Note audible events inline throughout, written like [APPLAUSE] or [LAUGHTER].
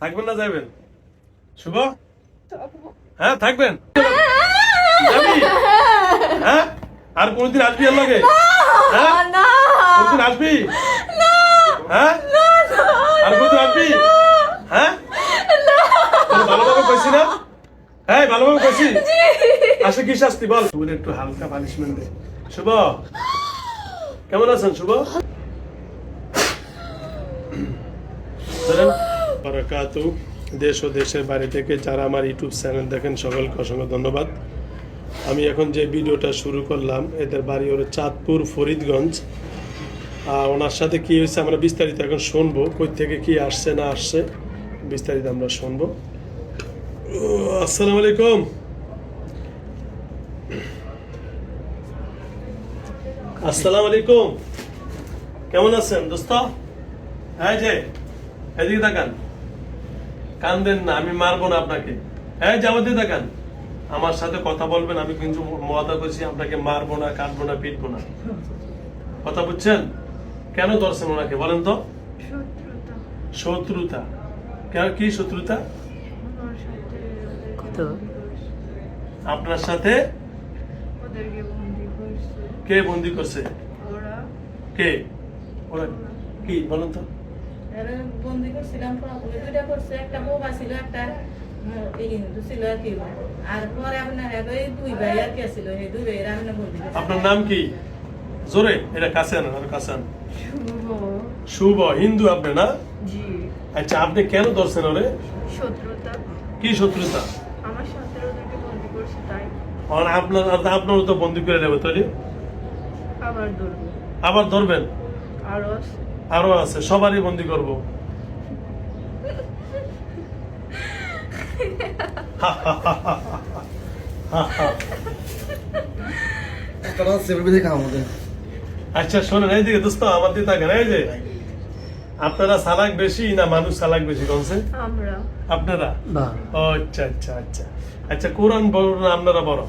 থাকবেন না যাবেন? শুভ? হ্যাঁ থাকবেন। হ্যাঁ? আর কোনদিন আসবি আর লগে? হ্যাঁ? কোনদিন আসবি? হ্যাঁ? আর কোনদিন আসবি? হ্যাঁ? ভালোভাবে কইছি না? হ্যাঁ ভালোভাবে কইছি। আসলে কি শাস্তি বল। শুভর একটু হালকা পানিশমেন্ট দে। শুভ? কেমন আছেন শুভ? বারাকাতু দেশ ও দেশের বাইরে থেকে যারা আমার ইউটিউব চ্যানেল দেখেন, সকলকে অসংখ্য ধন্যবাদ। আমি এখন যে ভিডিওটা শুরু করলাম, এদের বাড়ি হলো চাঁদপুর, ফরিদগঞ্জ। ওনার সাথে কি হয়েছে আমরা বিস্তারিত এখন শুনব, কই থেকে কি আসছে না আসছে, বিস্তারিত আমরা শুনব। আসসালামু আলাইকুম। আসসালামু আলাইকুম। কেমন আছেন দোস্ত? হ্যাঁ যে, এদিকে তাকান। কান্দেন না আমি মারবো না আপনাকে। হ্যাঁ যাব দিয়ে তাকান আমার সাথে কথা বলবেন আমি কিন্তু মজা করছি আপনাকে মারবো না কাটবো না পিটবো না। কথা বুঝছেন? কেন ধরছেন ওনাকে বলেন তো? শত্রুতা। শত্রুতা কেন কি শত্রুতা? আপনার সাথে? কে বন্দি করছে? কে? ওরা কি বলেন তো? এরা বন্দি করছিলাম পুরোপুরি দুইটা করছে একটা বোবা ছিল একটা হিন্দু ছিল আর কি। আর পরে আপনার এক ওই দুই ভাই আর কি ছিল এই দুই ভাইয়ের আপনি বন্দি আপনার নাম কি? জোরে এটা কাছে আনেন আর কাছে আন শুভ শুভ হিন্দু আপনি না? আচ্ছা আপনি কেন ধরছেন ওরে? শত্রুতা। কি শত্রুতা? আমার সাথে ওদেরকে বন্দি করছে তাই। আর আপনার আপনারও তো বন্দি করে নেবে তৈরি আবার ধরবো। আবার ধরবেন? আরও। আরও আছে সবারই বন্দি করব। আচ্ছা শোনেন এইদিকে দোস্ত আমার দিকে থাকেন এই যে। আপনারা সালাক বেশি না মানুষ সালাক বেশি কমছে আপনারা? আচ্ছা আচ্ছা আচ্ছা। আচ্ছা কোরআন বড় না আপনারা বড়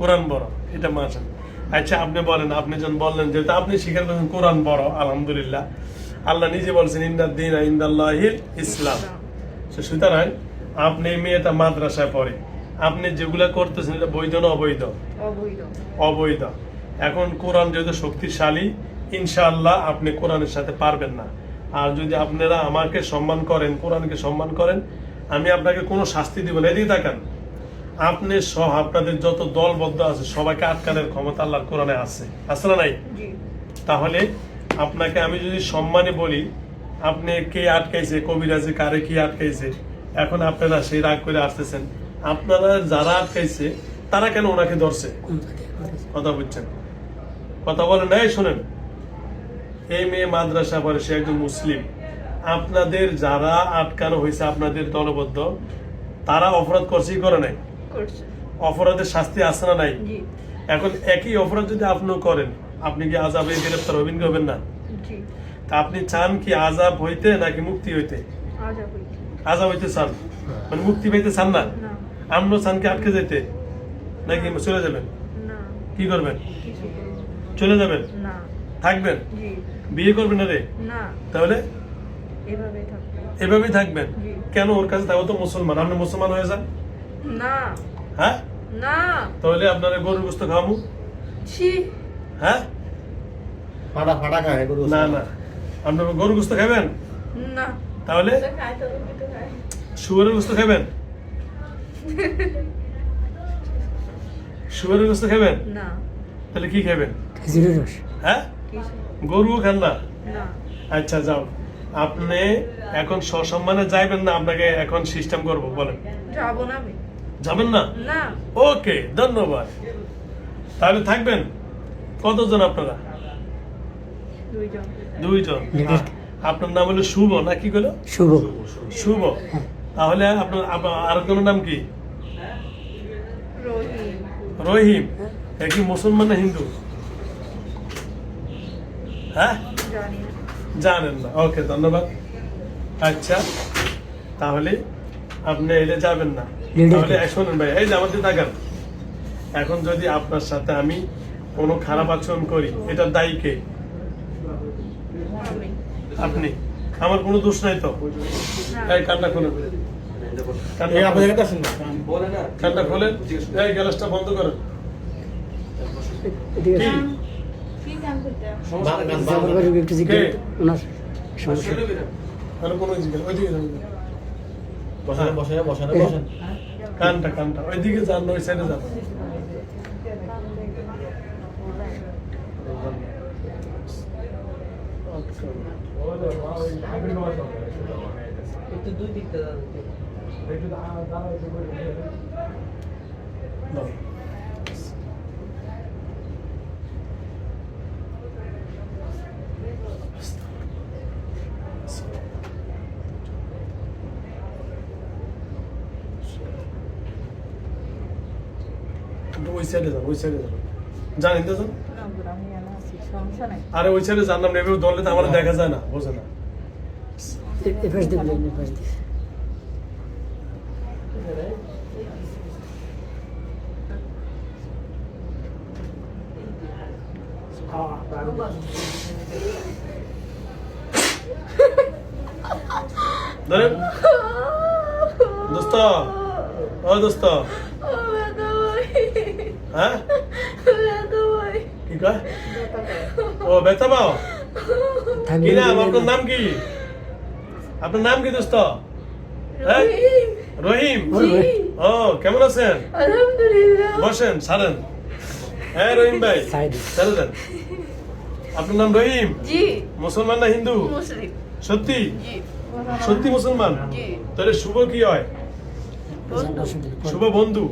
কোরআন। বড় এটা মাসেন আচ্ছা আপনি বলেন আপনি যখন বললেন যেহেতু আপনি স্বীকার করেন কোরআন বড় আলহামদুলিল্লাহ। আল্লাহ নিজে বলছেন ইন্দাদ্দিন ইন্দাল্লাহিল ইসলাম। তো সুতরাং আপনি মেয়েটা মাদ্রাসায় পড়ে। আপনি যেগুলা করতেছেন এটা বৈধ না অবৈধ? অবৈধ। অবৈধ। এখন কোরআন যেহেতু শক্তিশালী ইনশাআল্লাহ আপনি কোরআনের সাথে পারবেন না। আর যদি আপনারা আমাকে সম্মান করেন কোরআনকে সম্মান করেন আমি আপনাকে কোনো শাস্তি দিব না। এদিকে তাকান। আপনি সহ আপনাদের যত দলবদ্ধ আছে সবাইকে আটকানোর ক্ষমতা আল্লাহর কোরআনে আছে। আছে না নাই? তাহলে আপনাকে আমি যদি সম্মানে বলি আপনি কে আটকাইছে কবিরাজে কারে কি আটকাইছে? এখন আপনারা সেই রাগ করে আসতেছেন। আপনারা যারা আটকাইছে তারা কেন ওনাকে ধরছে? কথা বুঝছেন? কথা বলেন নাই শোনেন? এই মেয়ে মাদ্রাসা পড়ে সে একজন মুসলিম। আপনাদের যারা আটকানো হয়েছে আপনাদের দলবদ্ধ তারা অপরাধ করছেই করে নাই? অপরাধের শাস্তি আছে না নাই? এখন একই অপরাধ যদি আপনিও করেন আপনি কি আজাবে গ্রেপ্তার হবেন কি হবেন না? তা আপনি চান কি আজাব হইতে নাকি মুক্তি হইতে? আজাব হইতে। চান? মানে মুক্তি পাইতে চান না? আমরাও চান কি আটকে যেতে? নাকি চলে যাবেন? কি করবেন? চলে যাবেন? থাকবেন? বিয়ে করবেন না রে? তাহলে? এভাবেই থাকবেন। কেন ওর কাছে? তাও তো মুসলমান। আপনি মুসলমান হয়ে যান। না। হ্যাঁ? না। তাহলে আপনারা গরুর গোস্ত ছি। হ্যাঁ? ফাটা ফাটা খায় গরু না না। আপনারা গরুর গোস্ত খাবেন? না। তাহলে? খাই তো তো খাই শুয়ারের গোস্ত খাবেন? শুয়ারের গোস্ত খাবেন? না। তাহলে কি খাবেন? খেজুরের রস। হ্যাঁ? গরুও খান না? না। আচ্ছা যাও। আপনি এখন সসম্মানে যাইবেন না আপনাকে এখন সিস্টেম করব বলেন। যাব না আমি। যাবেন না? না। ওকে ধন্যবাদ। তাহলে থাকবেন? কতজন আপনারা? দুইজন। আপনার নাম হলো শুভ না কি গেল শুভ। শুভ। তাহলে আপনার আপ- আরেকজনের নাম কি? রহিম। রহিম। এ কি মুসলমান না হিন্দু? হ্যাঁ? জানেন না। ওকে ধন্যবাদ। আচ্ছা তাহলে আপনি এটা যাবেন না? শোনেন ভাই এই যে আমাদের তাকান। এখন যদি আপনার সাথে আমি কোনো খারাপ আচরণ করি এটার দায়ী কে? আপনি। আমার কোনো দোষ নাই তো? এই কান্না এই কান্না খোলেন। এই গ্যালাসটা বন্ধ করেন। জিজ্ঞেস কোনো ওইদিকে। বসেন বসেন বসেন বসেন। কানটা কানটা। ওইদিকে যান ওই সাইডে যান। দাও। ওই সাইডে যান ওই যান। জানেন তো আরে ওই সাইডে জানলাম নেবে দলে তো আমার দেখা যায় না বোঝে না। দোস্ত। ও দোস্ত। হ্যাঁ? কি কয়? ও ব্যথা পাও? কি নাম? আপনার নাম কি? আপনার নাম কি দোস্ত? হ্যাঁ? রহিম। ও কেমন আছেন? বসেন সারেন হ্যাঁ রহিম ভাই আপনার নাম রহিম? মুসলমান না হিন্দু? সত্যি? সত্যি মুসলমান? তাহলে শুভ কি হয়? শুভ বন্ধু?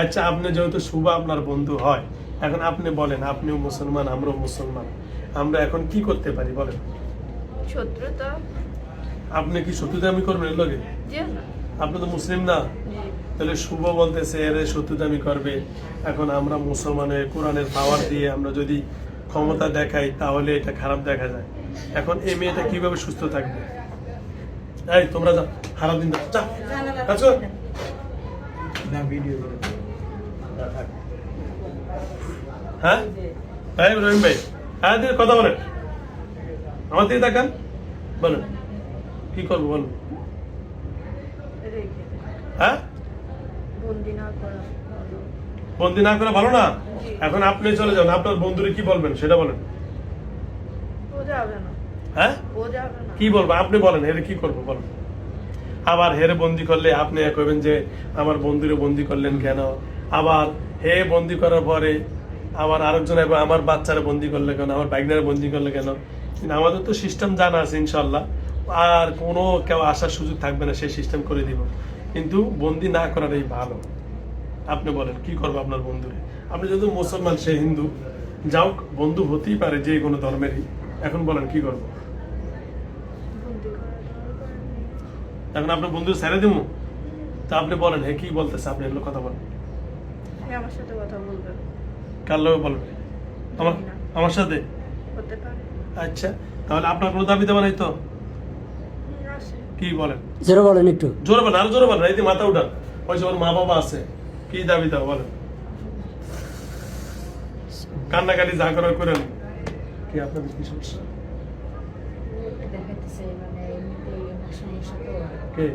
আচ্ছা আপনি যেহেতু শুভ আপনার বন্ধু হয় এখন আপনি বলেন আপনিও মুসলমান আমরাও মুসলমান। আমরা এখন কি করতে পারি বলেন? শত্রুতা। আপনি কি শত্রুতা আমি করবেন এর লগে? আপনি তো মুসলিম না? তাহলে শুভ বলতেছে এর শত্রুতামি করবে। এখন আমরা মুসলমানের কোরআনের পাওয়ার দিয়ে আমরা যদি ক্ষমতা দেখাই তাহলে এটা খারাপ দেখা যায়। এখন এই মেয়েটা কীভাবে সুস্থ থাকবে? এই তোমরা যাও হারা দিন যাও। যা আচ্ছা না ভিডিও হ্যাঁ? তাই রহিম ভাই। হ্যাঁ দিদি কথা বলেন। আমার দিকে তাকান। বলেন। কি করব বলুন। হ্যাঁ? বন্দি না করা ভালো। না করে ভালো না? এখন আপনি চলে যান। আপনার বন্ধুরে কি বলবেন সেটা বলেন। ও যাবে না। হ্যাঁ? ও যাবে না। কি বলব আপনি বলেন হেরে কি করব বলেন। আবার হেরে বন্দি করলে আপনি কইবেন যে, আমার বন্ধুরে বন্দি করলেন কেন? আবার হে বন্দি করার পরে আবার আরেকজন আমার বাচ্চারা বন্দি করলে কেন? আমার বাইকনারে বন্দি করলে কেন? আমাদের তো সিস্টেম জানা আছে ইনশাল্লাহ আর কোনো কেউ আসার সুযোগ থাকবে না, সেই সিস্টেম করে দিব। কিন্তু বন্দি না করাটাই ভালো। আপনি বলেন, কি করব আপনার বন্ধুরে? আপনি যদি মুসলমান, সে হিন্দু যাও বন্ধু হতেই পারে যে কোনো ধর্মেরই। এখন বলেন, কি করব বন্দি করা দরকার নেই। এখন আপনার বন্ধু ছেড়ে দিব তা আপনি বলেন হ্যাঁ কি বলতেছে? আপনি এগুলো কথা বলেন। আমার সাথে কথা বলবে। কার লোক বলবে আমার আমার সাথে? আচ্ছা তাহলে আপনার কোনো দাবি দেওয়া নাই তো? কি বলেন? জোরে বলেন একটু। জোরে বলেন আরও জোরে বলেন। এই মাথা উঠান। ওই যে ওর মা বাবা আছে। কি দাবি দাও বলেন। কান্নাকাটি যা করার করেন। কি আপনাদের কি সমস্যা দেখাইতেছে মানে এমনিতেই অনেক সমস্যা তো কে?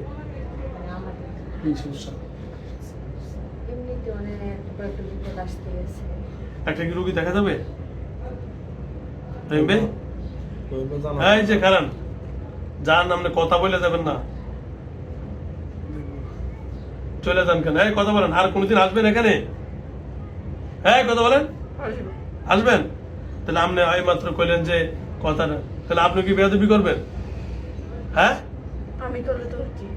সমস্যা? একটা কি রুগী দেখা যাবে? এই যে কারণ যার নামে কথা বলে যাবেন না। চলে যান কেন? এই কথা বলেন আর কোনদিন আসবেন এখানে? হ্যাঁ কথা বলেন। আসবে। আসবেন? তাহলে আপনি এই মাত্র কইলেন যে কথা না তাহলে আপনি কি বেয়াদবি করবেন? হ্যাঁ? আমি করলে তোর কি?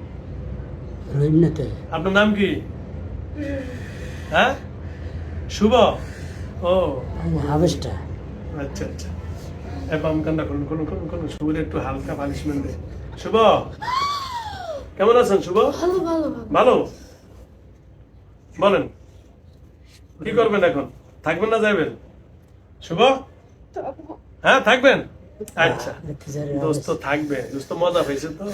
আপনার নাম কি? হ্যাঁ? শুভ? ও। হাবেসটা আচ্ছা আচ্ছা। বাম কান্না করুন করুন করুন করুন শুভর একটু হালকা পানিশমেন্ট দে। শুভ? কেমন আছেন শুভ? ভালো ভালো ভালো। ভালো? বলেন কি করবেন এখন? থাকবেন না যাবেন শুভ? হ্যাঁ থাকবেন? আচ্ছা। দোস্ত থাকবে। দোস্ত মজা পেয়েছে তো।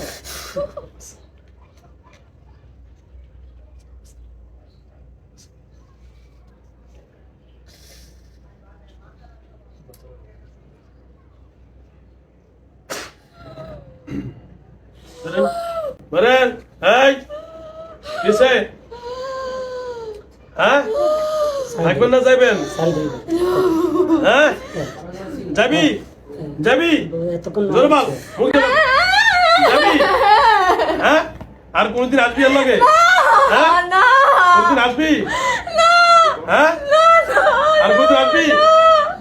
ধরেন এই কিসে? হ্যাঁ? থাকবেন না যাইবেন। হ্যাঁ? যাবি? যাবি এতক্ষণ না। যাবি হ্যাঁ? আর কোনদিন আসবি এর লগে? হ্যাঁ? কোনদিন আসবি? হ্যাঁ? আর কোনদিন আসবি?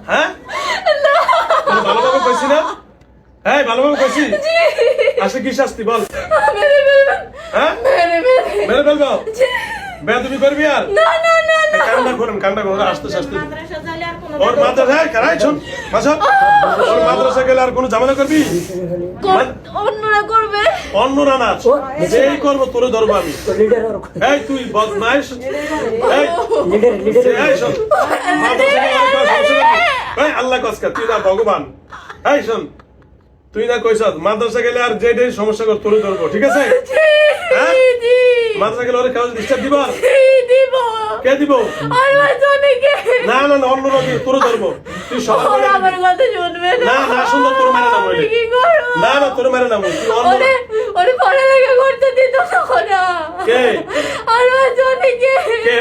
হ্যাঁ? ভালোভাবে কইছি না? হ্যাঁ ভালোভাবে কইছি। আসে কি শাস্তি বল। হ্যাঁ? মেরে ফেলব? বেদবি করবি আর? এই কান্না করুন কান্না করুন আস্তে আস্তে। মাদ্রাসা ওর মাদ্রাসায় কারাই শুন মাসা ওর মাদ্রাসা গেলে আর কোনো ঝামেলা করবি? অন্যরা করবে? অন্যরা না যেই করব তোরে ধরবো আমি। এই তুই বদমাইশ। এই লিডার লিডার এই শোন। মাদ্রাসা আল্লাহ কসকা তুই না ভগবান। এই শোন। তুই না কইস মাদ্রাসা গেলে আর যে সমস্যা কর তোরে ধরবো ঠিক আছে? [LAUGHS] হ্যাঁ? মাদ্রাসা গেলে ওরে কাজ ডিস্টার্ব দিব আর? দিব। কে দিব? না না না অন্য নদী তোরে ধরবো। তুই সবার আমার কথা শুনবে না। না সুন্দর তোর মেরে না বলে কি না না তোর মেরে না বলে ওরে ওরে পড়ালেখা করতে দিত না কে? আমার জনকে কে?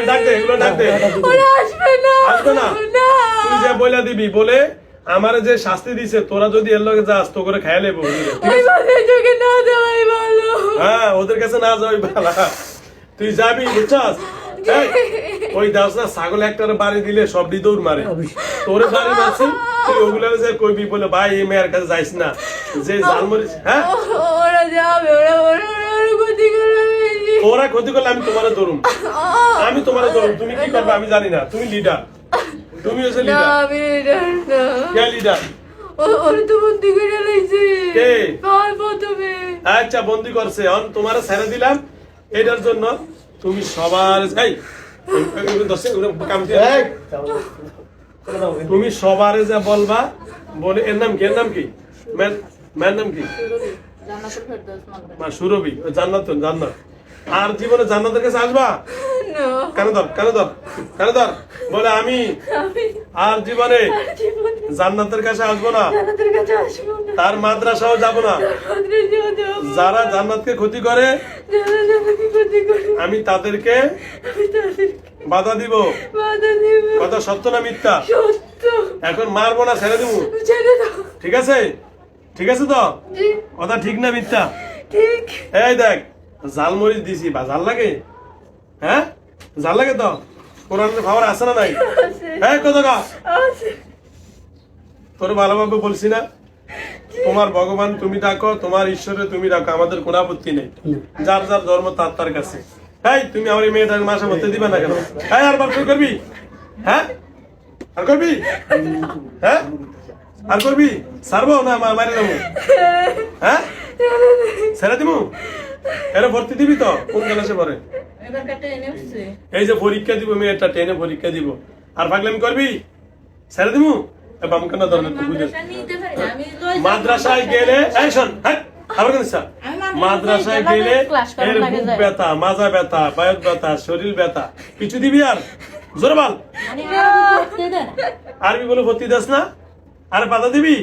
ডাক দে এগুলো ডাক দে। ওরা আসবে না। আসবে না? না। তুই যা বইলা দিবি বলে আমারে যে শাস্তি দিছে তোরা যদি এর লগে যাস তো করে খাইয়া লেবো হ্যাঁ ওদের কাছে না যাওয়াই ভালো। তুই যাবি বুঝছস? ওই দাস না ছাগল একটার বাড়ি দিলে সব দৌড় মারে। তোরে বাড়ি মারছি তুই ওগুলা যে কইবি বলে ভাই এই মেয়ের কাছে যাইস না। যে জালমরিস হ্যাঁ? ওরা যাবে ওরা ওরা ওরা ওরা ক্ষতি করবে ওরা ক্ষতি করলে আমি তোমারে ধরুম। আমি তোমারে ধরুম। তুমি কি করবে আমি জানি না। তুমি লিডার তুমি হচ্ছে লিডার আমি এটা না। কে লিডার তো বন্দি করে লাইছে কে? কাল প্রথমে। আচ্ছা বন্দি করছে। এখন তোমার ছেড়ে দিলাম। এটার জন্য তুমি সবার এই তুমি সবারে যা বলবা বলে এর নাম কি এর নাম কি? ম্যান ম্যান নাম কি? সুরভি ও জান্নাত তো, জান্নাত। আর জীবনে জান্নাতের কাছে আসবা? কেন? ধর কেন ধর কেন ধর? বলে আমি আর জীবনে জান্নাতের কাছে আসব না। তার মাদ্রাসাও যাব না। যারা জান্নাতকে ক্ষতি করে ক্ষতি করে আমি তাদেরকে বাধা দিব। কথা সত্য না মিথ্যা? এখন মারবো না ছেড়ে দিব। ঠিক আছে? ঠিক আছে তো? কথা ঠিক না মিথ্যা? এই দেখ জাল মরিচ দিছি বা জাল লাগে? হ্যাঁ? জাল লাগে তো? কোরআনের খাবার আছে না নাই? হ্যাঁ কত তোর ভালোভাবে বলছি না? তোমার ভগবান তুমি ডাকো তোমার ঈশ্বরে তুমি ডাকো আমাদের কোনো আপত্তি নেই। যার যার ধর্ম তার তার কাছে। এই তুমি আমার মেয়েটাকে মাসে মধ্যে দিবে না কেন? হ্যাঁ আর বাপ করবি? হ্যাঁ? আর করবি? হ্যাঁ? আর করবি? সারবো না মা- মারি নেব হ্যাঁ? ছেড়ে দিবো এরা ভর্তি দিবি তো? কোন ক্লাসে পড়ে? এই যে পরীক্ষা দিব মেয়েটা টেনে পরীক্ষা দিব আর পাগলামি করবি ছেড়ে দিবো ধরনের বুঝে। মাদ্রাসায় গেলে এই শোন হ্যাঁ আবার কেন স্যার মাদ্রাসায় মাদ্রাসায় গেলে এর বুক ব্যথা মাজা ব্যথা বায়ুর ব্যথা শরীর ব্যথা কিছু দিবি আর জোরে বল মানে আরবি পড়তে দেন আরবি বলে ভর্তি দাস না আর বাধা দিবি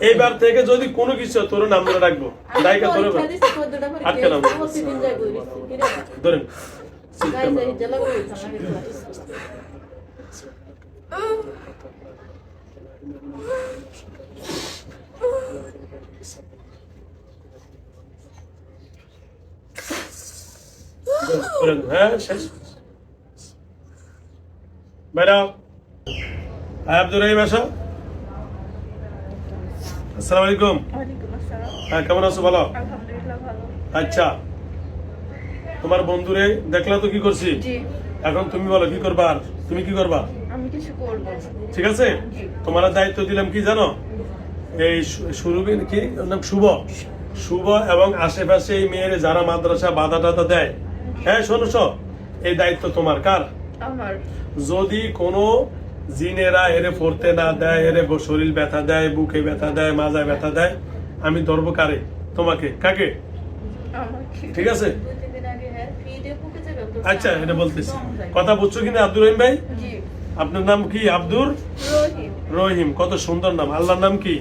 এইবার থেকে যদি কোনো কিছু তোর নাম ধরে রাখব। আমি ধরে আটকে রে? ধরেন। হ্যাঁ শেষ। হ্যাঁ আব্দুর রহিম আসো। আসসালামু আলাইকুম। হ্যাঁ কেমন আছো? ভালো? আচ্ছা। তোমার বন্ধুরে দেখলা তো কি করছি? এখন তুমি বলো কি করবা আর? তুমি কি করবা? ঠিক আছে? তোমার দায়িত্ব দিলাম কি জানো? এই সুরভির কি? নাম শুভ। শুভ এবং আশেপাশে এই মেয়ের যারা মাদ্রাসা বাধা টাধা দেয়। হ্যাঁ শোনো এই দায়িত্ব তোমার। কার? যদি কোনো জিনেরা এরে পড়তে না দেয় এরে শরীর ব্যথা দেয় বুকে ব্যথা দেয় মাজায় ব্যথা দেয়। আমি ধরবো কারে? তোমাকে। কাকে? ঠিক আছে? দুই তিন দিন আগে হ্যাঁ আচ্ছা এটা বলতেছি। কথা বুঝছ কিনা আব্দুর রহিম ভাই? আপনার নাম কি? আব্দুর? রহিম। কত সুন্দর নাম। আল্লাহর নাম কি?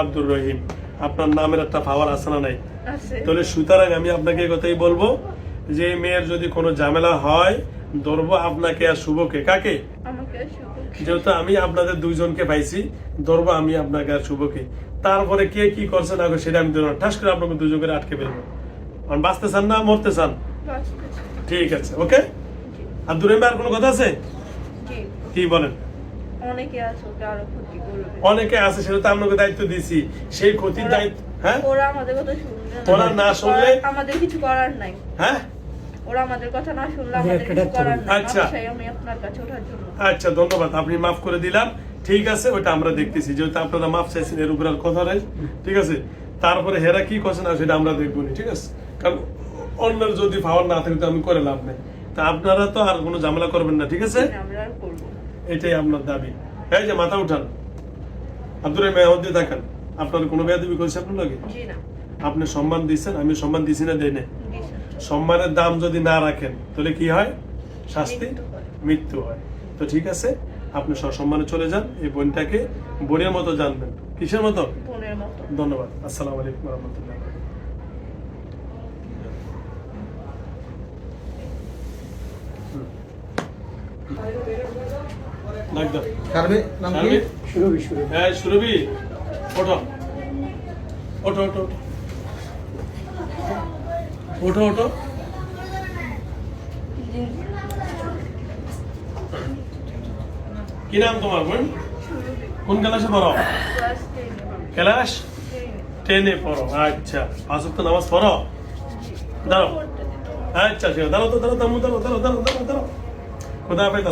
আব্দুর রহিম। আপনার নামের একটা পাওয়ার আছে না নাই? তাহলে সুতরাং আমি আপনাকে কথাই বলব যে মেয়ের যদি কোনো ঝামেলা হয় ধরবো আপনাকে আর শুভকে। কাকে? যেহেতু আমি আপনাদের দুইজনকে পাইছি ধরবো আমি আপনাকে আর শুভকে। তারপরে কে কি করছে না সেটা আমি ধরবো। ঠাস করে আপনাকে দুজনকে আটকে ফেলব। কারণ বাঁচতে চান না মরতে চান? ঠিক আছে ওকে? আর দূরে আর কোনো কথা আছে? কি বলেন? অনেকে আছে সেটা তো আপনাকে দায়িত্ব দিছি। সেই ক্ষতির দায়িত্ব হ্যাঁ? ওরা আমাদের কথা শুনবে ওরা না শুনলে- আমাদের কিছু করার নাই। হ্যাঁ? ওরা আমাদের কথা না শুনলে আমাদের কিছু করার নাই। আচ্ছা। আচ্ছা আমি আপনার কাছে ওঠার জন্য। আচ্ছা ধন্যবাদ। আপনি মাফ করে দিলাম। ঠিক আছে ওটা আমরা দেখতেছি। যেহেতু আপনারা মাফ চাইছেন এর উপর আর কথা নেই। ঠিক আছে? তারপরে হেরা কি করছে না সেটা আমরা দেখব ঠিক আছে? কারণ অন্যের যদি পাওয়ার না থাকে তো আমি করে লাভ নেই। তা আপনারা তো আর কোনো ঝামেলা করবেন না ঠিক আছে। এটাই আপনার দাবি। এই যে মাথা উঠান। আব্দুর মেহমদ দেখেন আপনার কোনো বেয়াদবি করেছে আপনার লাগে? আপনি সম্মান দিচ্ছেন আমি সম্মান দিছি না দেয় না। সম্মানের দাম যদি না রাখেন তাহলে কি হয়? শাস্তি মৃত্যু হয়। তো ঠিক আছে আপনি সসম্মানে চলে যান এই বোনটাকে বোনের মতো জানবেন। কিসের মতো? ধন্যবাদ। আসসালামু আলাইকুম রহমতুল্লাহ? শুরু শুরু হ্যাঁ সুরভি। ওঠো ওঠো ওঠো। ওঠো। ওঠো। কি নাম তোমার বোন? কোন ক্লাসে পড়ো? ক্লাস টেনে পড়ো আচ্ছা। পাঁচ তো নামাজ পড়ো? দাঁড়াও। আচ্ছা আছে দাঁড়াও তো, দাঁড়াও দাঁড়াও দাঁড়াও দাঁড়াও দাঁড়াও দাঁড়াও। খোদা হাফেজ